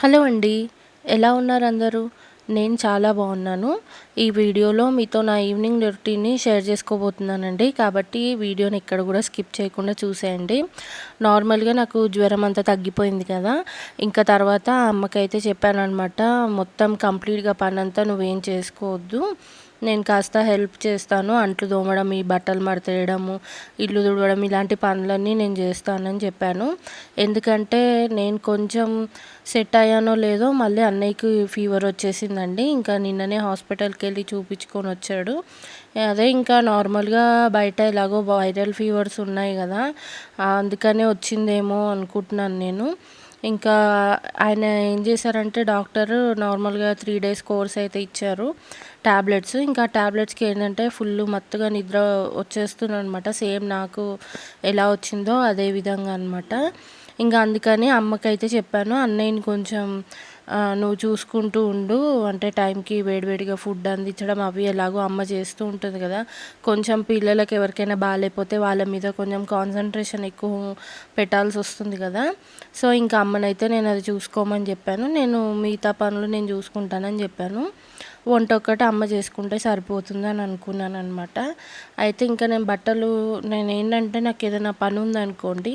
Hello అండి. ఎలా ఉన్నారు అందరూ? నేను చాలా బాగున్నాను. ఈ వీడియోలో మీతో నా ఈవినింగ్ రొటీన్ని షేర్ చేసుకోబోతున్నానండి. కాబట్టి ఈ వీడియోని ఎక్కడ కూడా స్కిప్ చేయకుండా చూసేయండి. నార్మల్గా నాకు జ్వరం అంతా తగ్గిపోయింది కదా. ఇంకా తర్వాత అమ్మకైతే చెప్పాను అనమాట మొత్తం కంప్లీట్గా పని అంతా నువ్వేం చేసుకోవద్దు. నేను కాస్త హెల్ప్ చేస్తాను అంట్లు తోమడం ఈ బట్టలు మడతేయడము ఇల్లు తుడవడం ఇలాంటి పనులన్నీ నేను చేస్తానని చెప్పాను. ఎందుకంటే నేను కొంచెం సెట్ అయ్యానో లేదో మళ్ళీ అన్నయ్యకి ఫీవర్ వచ్చేసిందండి. ఇంకా నిన్ననే హాస్పిటల్కి వెళ్ళి చూపించుకొని వచ్చాడు. అదే ఇంకా నార్మల్గా బయట ఎలాగో వైరల్ ఫీవర్స్ ఉన్నాయి కదా అందుకనే వచ్చిందేమో అనుకుంటున్నాను నేను. ఇంకా ఆయన ఏం చేశారంటే డాక్టర్ నార్మల్గా త్రీ డేస్ కోర్స్ అయితే ఇచ్చారు. ట్యాబ్లెట్స్ ఇంకా ట్యాబ్లెట్స్కి ఏంటంటే ఫుల్ మత్తుగా నిద్ర వచ్చేస్తుందనమాట సేమ్ నాకు ఎలా వచ్చిందో అదే విధంగా అనమాట ఇంకా అందుకని అమ్మకైతే చెప్పాను అన్నయ్యని కొంచెం నువ్వు చూసుకుంటూ ఉండు. అంటే టైంకి వేడివేడిగా ఫుడ్ అందించడం అవి ఎలాగో అమ్మ చేస్తూ ఉంటుంది కదా. కొంచెం పిల్లలకి ఎవరికైనా బాగాలేకపోతే వాళ్ళ మీద కొంచెం కాన్సన్ట్రేషన్ ఎక్కువ పెట్టాల్సి వస్తుంది కదా. సో ఇంకా అమ్మనైతే నేను అది చూసుకోమని చెప్పాను. నేను మిగతా పనులు నేను చూసుకుంటానని చెప్పాను. వంట ఒక్కటి అమ్మ చేసుకుంటే సరిపోతుంది అని అనుకున్నాను అనమాట అయితే ఇంకా నేను బట్టలు నేను ఏంటంటే నాకు ఏదైనా పని ఉందనుకోండి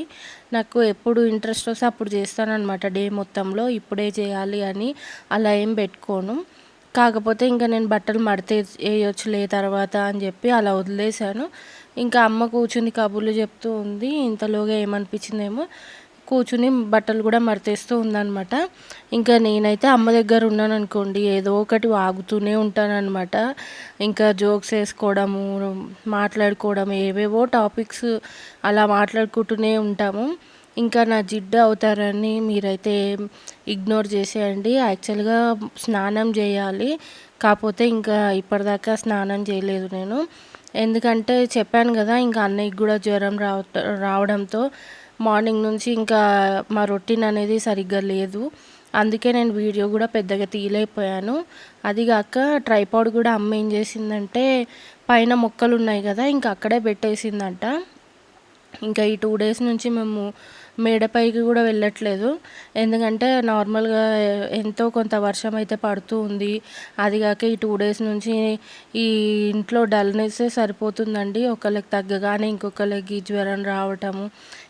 నాకు ఎప్పుడు ఇంట్రెస్ట్ వస్తే అప్పుడు చేస్తానమాట డే మొత్తంలో ఇప్పుడే చేయాలి అని అలా ఏం పెట్టుకోను. కాకపోతే ఇంకా నేను బట్టలు మడితే వేయొచ్చులే తర్వాత అని చెప్పి అలా వదిలేశాను. ఇంకా అమ్మ కూర్చుని కబుర్లు చెప్తూ ఉంది. ఇంతలోగా ఏమనిపించిందేమో కూర్చుని బట్టలు కూడా మడతేస్తూ ఉందనమాట ఇంకా నేనైతే అమ్మ దగ్గర ఉన్నాను అనుకోండి ఏదో ఒకటి వాగుతూనే ఉంటానన్నమాట. ఇంకా జోక్స్ వేసుకోవడము మాట్లాడుకోవడం ఏవేవో టాపిక్స్ అలా మాట్లాడుకుంటూనే ఉంటాము. ఇంకా నా జిడ్డు అవుతారని మీరైతే ఇగ్నోర్ చేసేయండి. యాక్చువల్గా స్నానం చేయాలి కాకపోతే ఇంకా ఇప్పటిదాకా స్నానం చేయలేదు నేను. ఎందుకంటే చెప్పాను కదా ఇంకా అన్నయ్యకి కూడా జ్వరం రావ రావడంతో మార్నింగ్ నుంచి ఇంకా మా రొటీన్ అనేది సరిగ్గా లేదు. అందుకే నేను వీడియో కూడా పెద్దగా తీయలేకపోయాను. అది కాక ట్రైపాడ్ కూడా అమ్మ ఏం చేసిందంటే పైన మొక్కలు ఉన్నాయి కదా ఇంకా అక్కడే పెట్టేసిందంట. ఇంకా ఈ టూ డేస్ నుంచి మేము మేడపైకి కూడా వెళ్ళట్లేదు. ఎందుకంటే నార్మల్గా ఎంతో కొంత వర్షం అయితే పడుతూ ఉంది. అది కాక ఈ టూ డేస్ నుంచి ఈ ఇంట్లో డల్నెస్సే సరిపోతుందండి. ఒకళ్ళకి తగ్గగానే ఇంకొకళ్ళకి జ్వరం రావటము.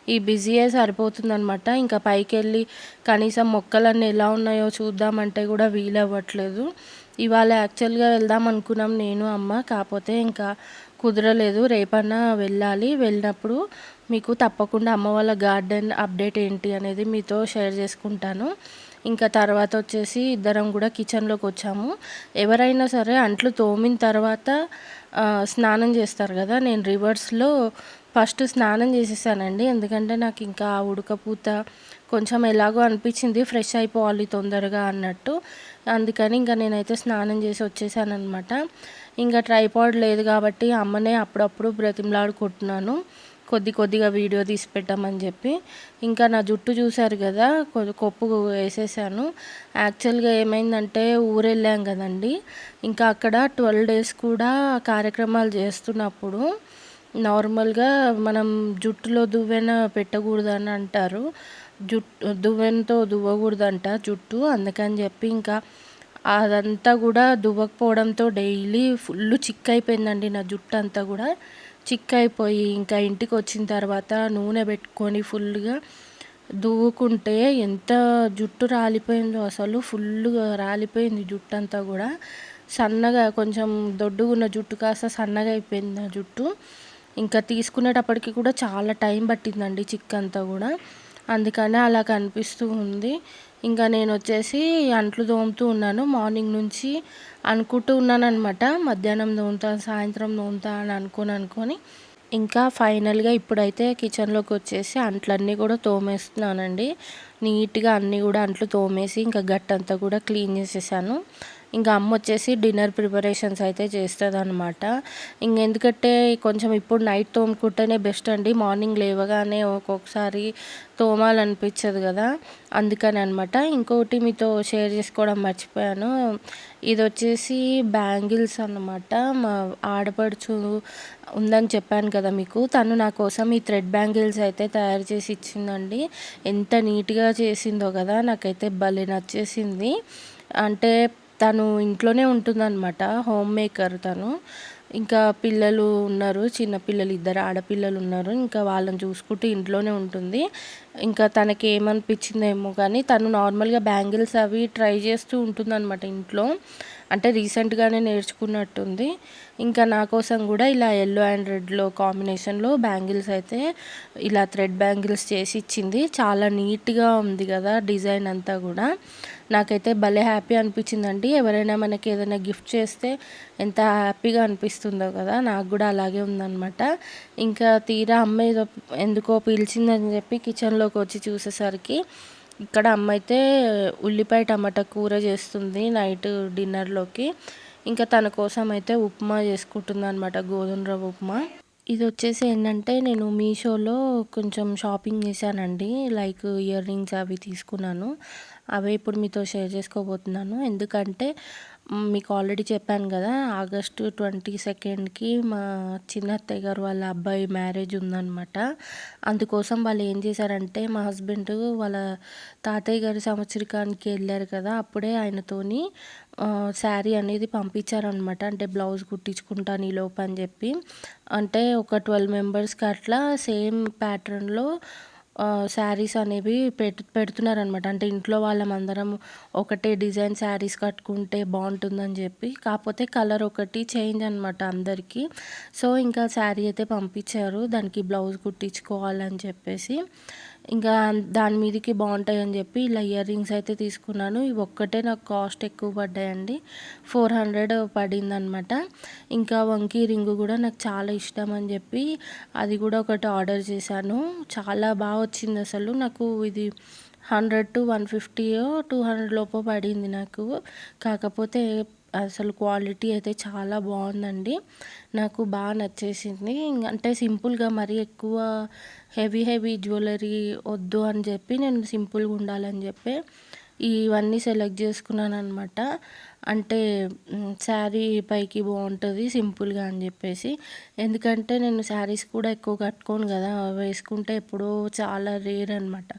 ఈ బిజీయే సరిపోతుందనమాట ఇంకా పైకి వెళ్ళి కనీసం మొక్కలన్నీ ఎలా ఉన్నాయో చూద్దామంటే కూడా వీలవ్వట్లేదు. ఇవాళ యాక్చువల్గా వెళ్దాం అనుకున్నాం నేను అమ్మ. కాకపోతే ఇంకా కుదరలేదు. రేపన్నా వెళ్ళాలి. వెళ్ళినప్పుడు మీకు తప్పకుండా అమ్మ వాళ్ళ గార్డెన్ అప్డేట్ ఏంటి అనేది మీతో షేర్ చేసుకుంటాను. ఇంకా తర్వాత వచ్చేసి ఇద్దరం కూడా కిచెన్లోకి వచ్చాము. ఎవరైనా సరే అంట్లు తోమిన తర్వాత స్నానం చేస్తారు కదా. నేను రివర్స్లో ఫస్ట్ స్నానం చేసేసానండి. ఎందుకంటే నాకు ఇంకా ఉడకపూత కొంచెం ఎలాగో అనిపించింది ఫ్రెష్ అయిపోవాలి తొందరగా అన్నట్టు. అందుకని ఇంకా నేనైతే స్నానం చేసి వచ్చేసాను అనమాట ఇంకా ట్రైపాడ్ లేదు కాబట్టి అమ్మనే అప్పుడప్పుడు బ్రతిమలాడుకుంటున్నాను కొద్ది కొద్దిగా వీడియో తీసి పెట్టామని చెప్పి. ఇంకా నా జుట్టు చూశారు కదా కొప్పు వేసేసాను. యాక్చువల్గా ఏమైందంటే ఊరెళ్ళాం కదండి. ఇంకా అక్కడ ట్వెల్వ్ డేస్ కూడా కార్యక్రమాలు చేస్తున్నప్పుడు నార్మల్గా మనం జుట్టులో దువ్వెన పెట్టకూడదని అంటారు. జుట్టు దువ్వెనతో దువ్వకూడదంట జుట్టు. అందుకని చెప్పి ఇంకా అదంతా కూడా దువ్వకపోవడంతో డైలీ ఫుల్ చిక్ అయిపోయిందండి నా జుట్టు అంతా కూడా. చిక్ అయిపోయి ఇంకా ఇంటికి వచ్చిన తర్వాత నూనె పెట్టుకొని ఫుల్గా దువ్వుకుంటే ఎంత జుట్టు రాలిపోయిందో అసలు ఫుల్గా రాలిపోయింది జుట్టు అంతా కూడా. సన్నగా కొంచెం దొడ్డుగున్న జుట్టు కాస్త సన్నగా అయిపోయింది నా జుట్టు. ఇంకా తీసుకునేటప్పటికి కూడా చాలా టైం పట్టిందండి చిక్ అంతా కూడా. అందుకనే అలా కనిపిస్తూ ఉంది. ఇంకా నేను వచ్చేసి అంట్లు తోముతూ ఉన్నాను. మార్నింగ్ నుంచి అనుకుంటూ ఉన్నాను అనమాట మధ్యాహ్నం తోముతా సాయంత్రం తోముతా అని అనుకొని అనుకొని. ఇంకా ఫైనల్గా ఇప్పుడైతే కిచెన్లోకి వచ్చేసి అంట్లన్నీ కూడా తోమేస్తున్నానండి. నీట్గా అన్నీ కూడా అంట్లు తోమేసి ఇంకా గట్టంతా కూడా క్లీన్ చేసేసాను. ఇంకా అమ్మ వచ్చేసి డిన్నర్ ప్రిపరేషన్స్ అయితే చేస్తుంది అనమాట ఇంకెందుకంటే కొంచెం ఇప్పుడు నైట్ తోముకుంటేనే బెస్ట్ అండి. మార్నింగ్ లేవగానే ఒక్కొక్కసారి తోమాలనిపించదు కదా. అందుకని అనమాట ఇంకొకటి మీతో షేర్ చేసుకోవడం మర్చిపోయాను. ఇది వచ్చేసి బ్యాంగిల్స్ అన్నమాట. మా ఆడపడుచు ఉందని చెప్పాను కదా మీకు. తను నా కోసం ఈ థ్రెడ్ బ్యాంగిల్స్ అయితే తయారు చేసి ఇచ్చిందండి. ఎంత నీట్గా చేసిందో కదా. నాకైతే భలే నచ్చేసింది. అంటే తను ఇంట్లోనే ఉంటుందన్నమాట హోమ్ మేకర్ తను. ఇంకా పిల్లలు ఉన్నారు చిన్న పిల్లలు ఇద్దరు ఆడపిల్లలు ఉన్నారు ఇంకా వాళ్ళని చూసుకుంటూ ఇంట్లోనే ఉంటుంది. ఇంకా తనకి ఏమనిపించిందేమో కానీ తను నార్మల్గా బ్యాంగిల్స్ అవి ట్రై చేస్తూ ఉంటుందన్నమాట ఇంట్లో. అంటే రీసెంట్గానే నేర్చుకున్నట్టుంది. ఇంకా నా కోసం కూడా ఇలా ఎల్లో అండ్ రెడ్లో కాంబినేషన్లో బ్యాంగిల్స్ అయితే ఇలా థ్రెడ్ బ్యాంగిల్స్ చేసి ఇచ్చింది. చాలా నీట్గా ఉంది కదా డిజైన్ అంతా కూడా. నాకైతే భలే హ్యాపీ అనిపించిందండి. ఎవరైనా మనకి ఏదైనా గిఫ్ట్ చేస్తే ఎంత హ్యాపీగా అనిపిస్తుందో కదా నాకు కూడా అలాగే ఉందన్నమాట. ఇంకా తీరా అమ్మ ఏదో ఎందుకో పిలిచిందని చెప్పి కిచెన్లోకి వచ్చి చూసేసరికి ఇక్కడ అమ్మ అయితే ఉల్లిపాయ టమాటా కూర చేస్తుంది నైట్ డిన్నర్లోకి. ఇంకా తన కోసం అయితే ఉప్మా చేసుకుంటుంది అనమాట గోధుమ రవ్వ ఉప్మా. ఇది వచ్చేసి ఏంటంటే నేను మీషోలో కొంచెం షాపింగ్ చేశానండి లైక్ ఇయర్ రింగ్స్ అవి తీసుకున్నాను. అవే ఇప్పుడు మీతో షేర్ చేసుకోబోతున్నాను. ఎందుకంటే మీకు ఆల్రెడీ చెప్పాను కదా ఆగస్టు ట్వంటీ సెకండ్కి మా చిన్న అత్తయ్య గారు వాళ్ళ అబ్బాయి మ్యారేజ్ ఉందన్నమాట. అందుకోసం వాళ్ళు ఏం చేశారంటే మా హస్బెండ్ వాళ్ళ తాతయ్య గారి సంవత్సరికానికి వెళ్ళారు కదా అప్పుడే ఆయనతోని శారీ అనేది పంపించారనమాట అంటే బ్లౌజ్ కుట్టించుకుంటాను ఈ అని చెప్పి. అంటే ఒక ట్వెల్వ్ మెంబర్స్కి అట్లా సేమ్ ప్యాటర్న్లో శారీస్ అనేవి పెట్టు పెడుతున్నారనమాట అంటే ఇంట్లో వాళ్ళమందరం ఒకటే డిజైన్ శారీస్ కట్టుకుంటే బాగుంటుందని చెప్పి కాకపోతే కలర్ ఒకటి చేంజ్ అనమాట అందరికీ. సో ఇంకా శారీ అయితే పంపించారు. దానికి బ్లౌజ్ కుట్టించుకోవాలని చెప్పేసి. ఇంకా దాని మీదకి బాగుంటాయని చెప్పి ఇలా ఇయర్ రింగ్స్ అయితే తీసుకున్నాను. ఇవి ఒక్కటే నాకు కాస్ట్ ఎక్కువ పడ్డాయండి. ఫోర్ హండ్రెడ్ పడిందనమాట ఇంకా వంకీ రింగ్ కూడా నాకు చాలా ఇష్టం అని చెప్పి అది కూడా ఒకటి ఆర్డర్ చేశాను. చాలా బాగా వచ్చింది అసలు. నాకు ఇది హండ్రెడ్ టు వన్ ఫిఫ్టీయో టూ హండ్రెడ్ లోపు పడింది నాకు. కాకపోతే అసలు క్వాలిటీ అయితే చాలా బాగుందండి. నాకు బాగా నచ్చేసింది. అంటే సింపుల్గా మరీ ఎక్కువ హెవీ హెవీ జ్యువెలరీ వద్దు అని చెప్పి నేను సింపుల్గా ఉండాలని చెప్పి ఇవన్నీ సెలెక్ట్ చేసుకున్నాను అనమాట అంటే శారీ పైకి బాగుంటుంది సింపుల్గా అని చెప్పేసి. ఎందుకంటే నేను శారీస్ కూడా ఎక్కువ కట్టుకోను కదా. వేసుకుంటే ఎప్పుడో చాలా రేర్ అనమాట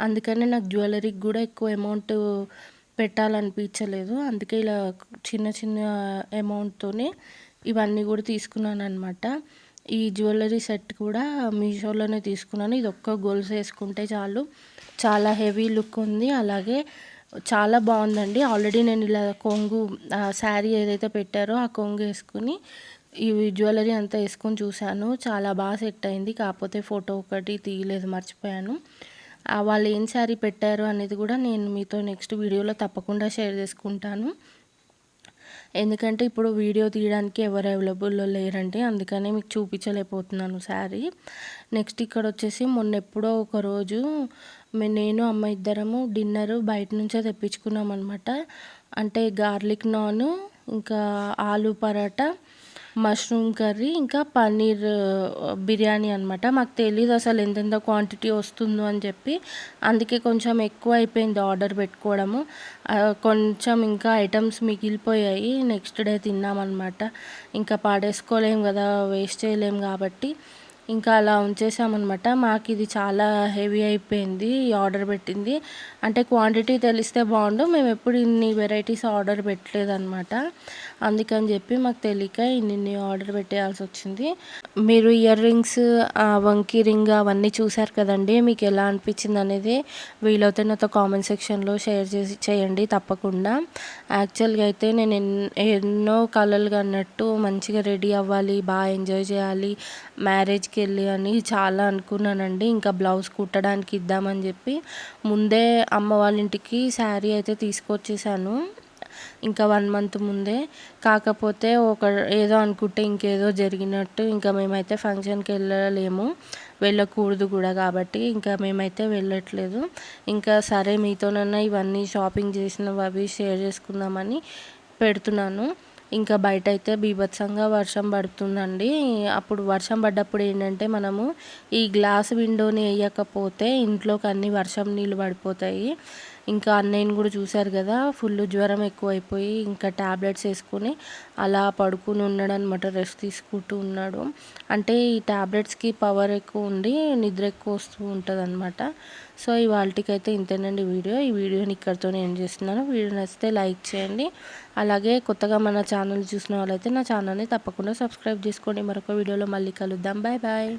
అందుకనే నాకు జ్యువెలరీకి కూడా ఎక్కువ అమౌంట్ పెట్టాలనిపించలేదు. అందుకే ఇలా చిన్న చిన్న అమౌంట్తోనే ఇవన్నీ కూడా తీసుకున్నాను అనమాట ఈ జ్యువెలరీ సెట్ కూడా మీషోలోనే తీసుకున్నాను. ఇది ఒక్క గోల్స్ వేసుకుంటే చాలు. చాలా హెవీ లుక్ ఉంది. అలాగే చాలా బాగుందండి. ఆల్రెడీ నేను ఇలా కొంగు శారీ ఏదైతే పెట్టారో ఆ కొంగు వేసుకుని ఈ జ్యువెలరీ అంతా వేసుకొని చూశాను. చాలా బాగా సెట్ అయింది. కాకపోతే ఫోటో ఒకటి తీయలేదు మర్చిపోయాను. వాళ్ళు ఏం శారీ పెట్టారు అనేది కూడా నేను మీతో నెక్స్ట్ వీడియోలో తప్పకుండా షేర్ చేసుకుంటాను. ఎందుకంటే ఇప్పుడు వీడియో తీయడానికి ఎవరు అవైలబుల్లో లేరండి అందుకనే మీకు చూపించలేకపోతున్నాను శారీ. నెక్స్ట్ ఇక్కడ వచ్చేసి మొన్న ఎప్పుడో ఒక రోజు నేను అమ్మ ఇద్దరము డిన్నర్ బయట నుంచే తెప్పించుకున్నాం అనమాట అంటే గార్లిక్ నాన్ ఇంకా ఆలు పరాటా మష్రూమ్ కర్రీ ఇంకా పన్నీర్ బిర్యానీ అనమాట మాకు తెలియదు అసలు ఎంతెంత క్వాంటిటీ వస్తుందో అని చెప్పి. అందుకే కొంచెం ఎక్కువ అయిపోయింది ఆర్డర్ పెట్టుకోవడము. కొంచెం ఇంకా ఐటమ్స్ మిగిలిపోయాయి. నెక్స్ట్ డే తిన్నామన్నమాట. ఇంకా పాడేసుకోలేం కదా వేస్ట్ చేయలేం కాబట్టి. ఇంకా అలా ఉంచేసామన్నమాట. మాకు ఇది చాలా హెవీ అయిపోయింది ఆర్డర్ పెట్టింది. అంటే క్వాంటిటీ తెలిస్తే బాగుండు మేము ఎప్పుడు ఇన్ని వెరైటీస్ ఆర్డర్ పెట్టలేదన్నమాట. అందుకని చెప్పి మాకు తెలియక ఇన్ని ఆర్డర్ పెట్టేయాల్సి వచ్చింది. మీరు ఇయర్ రింగ్స్ వంకీ రింగ్ అవన్నీ చూసారు కదండి మీకు ఎలా అనిపించింది అనేది వీలైతే నాతో కామెంట్ సెక్షన్లో షేర్ చేసి చేయండి తప్పకుండా. యాక్చువల్గా అయితే నేను ఎన్నో కళలుగా అన్నట్టు మంచిగా రెడీ అవ్వాలి బాగా ఎంజాయ్ చేయాలి మ్యారేజ్కి వెళ్ళి అని చాలా అనుకున్నానండి. ఇంకా బ్లౌజ్ కుట్టడానికి ఇద్దామని చెప్పి ముందే అమ్మ వాళ్ళ ఇంటికి శారీ అయితే తీసుకొచ్చేసాను. ఇంకా వన్ మంత్ ముందే. కాకపోతే ఒక ఏదో అనుకుంటే ఇంకేదో జరిగినట్టు ఇంకా మేమైతే ఫంక్షన్కి వెళ్ళలేము. వెళ్ళకూడదు కూడా కాబట్టి ఇంకా మేమైతే వెళ్ళట్లేదు. ఇంకా సరే మీతోనన్నా ఇవన్నీ షాపింగ్ చేసినవి అవి షేర్ చేసుకుందామని పెడుతున్నాను. ఇంకా బయట అయితే బీభత్సంగా వర్షం పడుతుందండి. అప్పుడు వర్షం పడ్డప్పుడు ఏంటంటే మనము ఈ గ్లాస్ విండోని వేయకపోతే ఇంట్లోకి అన్ని వర్షం నీళ్ళు పడిపోతాయి. ఇంకా అన్నయ్యని కూడా చూశారు కదా ఫుల్ జ్వరం ఎక్కువైపోయి ఇంకా ట్యాబ్లెట్స్ వేసుకొని అలా పడుకుని ఉన్నాడు అనమాట రెస్ట్ తీసుకుంటూ ఉన్నాడు. అంటే ఈ ట్యాబ్లెట్స్కి పవర్ ఎక్కువ ఉండి నిద్ర ఎక్కువ వస్తూ ఉంటుంది అనమాట సో ఇవాళకైతే ఇంతేనండి వీడియో. ఈ వీడియోని ఇక్కడితోనే ఏం చేస్తున్నాను. వీడియో నచ్చితే లైక్ చేయండి. అలాగే కొత్తగా మన ఛానల్ చూసిన వాళ్ళైతే నా ఛానల్ని తప్పకుండా సబ్స్క్రైబ్ చేసుకోండి. మరొక వీడియోలో మళ్ళీ కలుద్దాం. Bye bye.